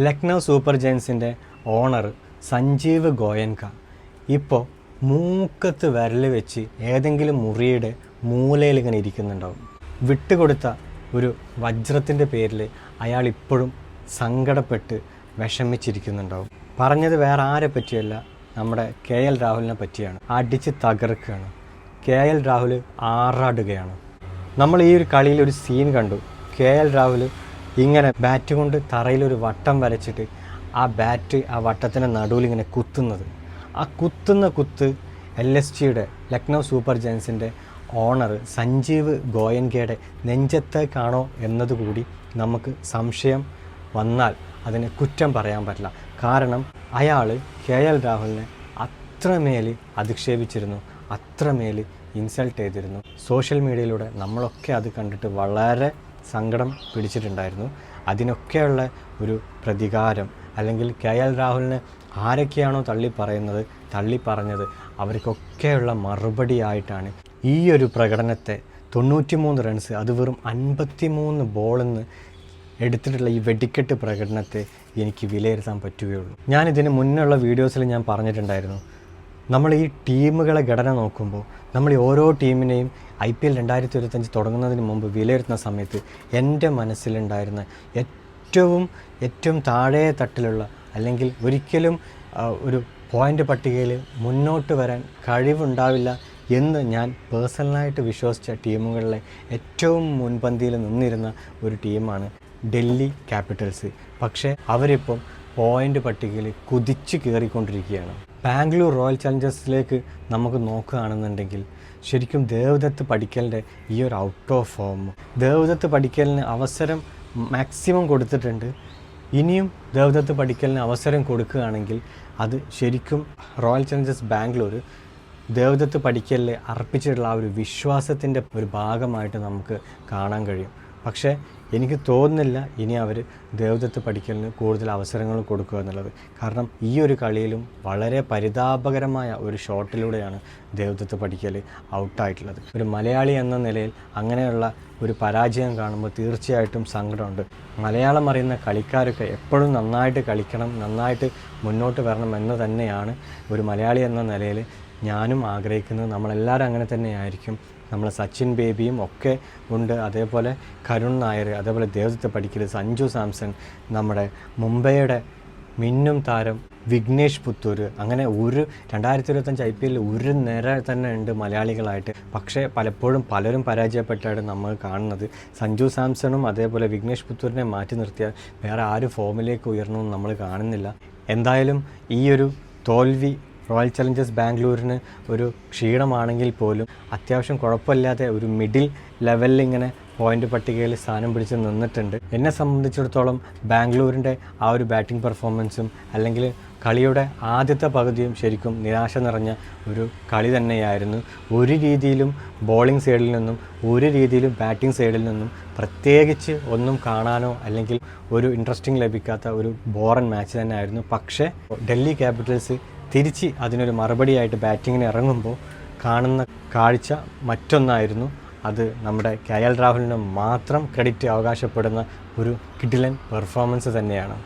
Lucknow super ജയൻസിന്റെ owner Sanjiv Goenka. ഇപ്പോൾ മൂക്കത്ത് വിരൽ വെച്ച് ഏതെങ്കിലും മുറിയുടെ മൂലയിൽ ഇങ്ങനെ ഇരിക്കുന്നുണ്ടാവും. വിട്ടുകൊടുത്ത ഒരു വജ്രത്തിന്റെ പേരിൽ അയാൾ ഇപ്പോഴും സങ്കടപ്പെട്ട് വിഷമിച്ചിരിക്കുന്നുണ്ടാവും. പറഞ്ഞത് വേറെ ആരെ പറ്റിയല്ല നമ്മുടെ കെ എൽ രാഹുലിനെ പറ്റിയാണ്. അടിച്ച് തകർക്കുകയാണ്. കെ എൽ രാഹുൽ ആറാടുകയാണ്. നമ്മൾ ഈ ഒരു കളിയിൽ ഒരു സീൻ കണ്ടു. കെ എൽ രാഹുൽ ഇങ്ങനെ ബാറ്റ് കൊണ്ട് തറയിൽ ഒരു വട്ടം വരച്ചിട്ട് ആ ബാറ്റ് ആ വട്ടത്തിന്റെ നടുവിൽ ഇങ്ങനെ കുത്തുന്നത്. ആ കുത്തുന്ന കുത്ത് എൽ എസ് ജിയുടെ ലക്നൗ സൂപ്പർ ജയൻസിന്റെ ഓണർ സഞ്ജീവ് ഗോയൻകയുടെ നെഞ്ചത്തേക്കാണോ എന്നതുകൂടി നമുക്ക് സംശയം വന്നാൽ അതിനെ കുറ്റം പറയാൻ പറ്റില്ല. കാരണം അയാൾ കെ എൽ രാഹുലിനെ അത്രമേൽ അധിക്ഷേപിച്ചിരുന്നു അത്രമേൽ ഇൻസൾട്ട് ചെയ്തിരുന്നു. സോഷ്യൽ മീഡിയയിലൂടെ നമ്മളൊക്കെ അത് കണ്ടിട്ട് വളരെ സങ്കടം പിടിച്ചിട്ടുണ്ടായിരുന്നു. അതിനൊക്കെയുള്ള ഒരു പ്രതികാരം അല്ലെങ്കിൽ കെ എൽ രാഹുലിന് ആരൊക്കെയാണോ തള്ളി പറയുന്നത് തള്ളി പറഞ്ഞത് അവർക്കൊക്കെയുള്ള മറുപടിയായിട്ടാണ് ഈ ഒരു പ്രകടനത്തെ തൊണ്ണൂറ്റിമൂന്ന് റൺസ് അത് വെറും അൻപത്തിമൂന്ന് ബോളെന്ന് എടുത്തിട്ടുള്ള ഈ വെടിക്കെട്ട് പ്രകടനത്തെ എനിക്ക് വിലയിരുത്താൻ പറ്റുകയുള്ളൂ. ഞാനിതിന് മുന്നുള്ള വീഡിയോസിൽ ഞാൻ പറഞ്ഞിട്ടുണ്ടായിരുന്നു. നമ്മൾ ഈ ടീമുകളെ ഘടന നോക്കുമ്പോൾ നമ്മൾ ഓരോ ടീമിനെയും ഐ പി എൽ രണ്ടായിരത്തി ഇരുപത്തഞ്ച് തുടങ്ങുന്നതിന് മുമ്പ് വിലയിരുത്തുന്ന സമയത്ത് എന്റെ മനസ്സിലുണ്ടായിരുന്ന ഏറ്റവും ഏറ്റവും താഴെ തട്ടിലുള്ള അല്ലെങ്കിൽ ഒരിക്കലും ഒരു പോയിന്റ് പട്ടികയിൽ മുന്നോട്ട് വരാൻ കഴിവുണ്ടാവില്ല എന്ന് ഞാൻ പേഴ്സണലായിട്ട് വിശ്വസിച്ച ടീമുകളിലെ ഏറ്റവും മുൻപന്തിയിൽ നിന്നിരുന്ന ഒരു ടീമാണ് ഡൽഹി ക്യാപിറ്റൽസ്. പക്ഷേ അവരിപ്പം പോയിന്റ് പട്ടികയിൽ കുതിച്ച് കയറിക്കൊണ്ടിരിക്കുകയാണ്. ബാംഗ്ലൂർ റോയൽ ചലഞ്ചേഴ്സിലേക്ക് നമുക്ക് നോക്കുകയാണെന്നുണ്ടെങ്കിൽ ശരിക്കും ദേവദത്ത് പഠിക്കലിന്റെ ഈ ഒരു ഔട്ട് ഓഫ് ഫോം ദേവദത്ത് പഠിക്കലിന് അവസരം മാക്സിമം കൊടുത്തിട്ടുണ്ട്. ഇനിയും ദേവദത്ത് പഠിക്കലിന് അവസരം കൊടുക്കുകയാണെങ്കിൽ അത് ശരിക്കും റോയൽ ചലഞ്ചേഴ്സ് ബാംഗ്ലൂർ ദേവദത്ത് പഠിക്കലിൽ അർപ്പിച്ചിട്ടുള്ള ആ ഒരു വിശ്വാസത്തിന്റെ ഒരു ഭാഗമായിട്ട് നമുക്ക് കാണാൻ കഴിയും. പക്ഷേ എനിക്ക് തോന്നുന്നില്ല ഇനി അവർ ദേവദത്ത് പഠിക്കലിന് കൂടുതൽ അവസരങ്ങൾ കൊടുക്കുക എന്നുള്ളത്. കാരണം ഈ ഒരു കളിയിലും വളരെ പരിതാപകരമായ ഒരു ഷോട്ടിലൂടെയാണ് ദേവദത്ത് പഠിക്കൽ ഔട്ടായിട്ടുള്ളത്. ഒരു മലയാളി എന്ന നിലയിൽ അങ്ങനെയുള്ള ഒരു പരാജയം കാണുമ്പോൾ തീർച്ചയായിട്ടും സങ്കടമുണ്ട്. മലയാളം അറിയുന്ന കളിക്കാരൊക്കെ എപ്പോഴും നന്നായിട്ട് കളിക്കണം നന്നായിട്ട് മുന്നോട്ട് വരണം എന്ന് തന്നെയാണ് ഒരു മലയാളി എന്ന നിലയിൽ ഞാനും ആഗ്രഹിക്കുന്നത് നമ്മളെല്ലാവരും അങ്ങനെ തന്നെ ആയിരിക്കും നമ്മളെ സച്ചിൻ ബേബിയും ഒക്കെ ഉണ്ട്. അതേപോലെ കരുൺ നായർ അതേപോലെ ദേവദത്ത് പഠിക്കൽ സഞ്ജു സാംസൺ നമ്മുടെ മുംബൈയുടെ മിന്നും താരം വിഘ്നേഷ് പുത്തൂർ. അങ്ങനെ ഒരു രണ്ടായിരത്തി ഇരുപത്തഞ്ച് ഐ പി എല്ലിൽ ഒരു നേരെ തന്നെ ഉണ്ട് മലയാളികളായിട്ട്. പക്ഷേ പലപ്പോഴും പലരും പരാജയപ്പെട്ടാണ് നമ്മൾ കാണുന്നത്. സഞ്ജു സാംസണും അതേപോലെ വിഘ്നേഷ് പുത്തൂരിനെ മാറ്റി നിർത്തിയാൽ വേറെ ആരും ഫോമിലേക്ക് ഉയർന്നു നമ്മൾ കാണുന്നില്ല. എന്തായാലും ഈ ഒരു തോൽവി റോയൽ ചലഞ്ചേഴ്സ് ബാംഗ്ലൂരിന് ഒരു ക്ഷീണമാണെങ്കിൽ പോലും അത്യാവശ്യം കുഴപ്പമില്ലാതെ ഒരു മിഡിൽ ലെവലിൽ ഇങ്ങനെ പോയിന്റ് പട്ടികയിൽ സ്ഥാനം പിടിച്ച് നിന്നിട്ടുണ്ട്. എന്നെ സംബന്ധിച്ചിടത്തോളം ബാംഗ്ലൂരിന്റെ ആ ഒരു ബാറ്റിംഗ് പെർഫോമൻസും അല്ലെങ്കിൽ കളിയുടെ ആദ്യത്തെ പകുതിയും ശരിക്കും നിരാശ നിറഞ്ഞ ഒരു കളി തന്നെയായിരുന്നു. ഒരു രീതിയിലും ബോളിംഗ് സൈഡിൽ നിന്നും ഒരു രീതിയിലും ബാറ്റിംഗ് സൈഡിൽ നിന്നും പ്രത്യേകിച്ച് ഒന്നും കാണാനോ അല്ലെങ്കിൽ ഒരു ഇൻട്രസ്റ്റിംഗ് ലഭിക്കാത്ത ഒരു ബോറൻ മാച്ച് തന്നെയായിരുന്നു. പക്ഷേ ഡൽഹി ക്യാപിറ്റൽസ് തിരിച്ച് അതിനൊരു മറുപടിയായിട്ട് ബാറ്റിങ്ങിന് ഇറങ്ങുമ്പോൾ കാണുന്ന കാഴ്ച മറ്റൊന്നായിരുന്നു. അത് നമ്മുടെ കെ എൽ രാഹുലിന് മാത്രം ക്രെഡിറ്റ് അവകാശപ്പെടുന്ന ഒരു കിഡിലൻ പെർഫോമൻസ് തന്നെയാണ്.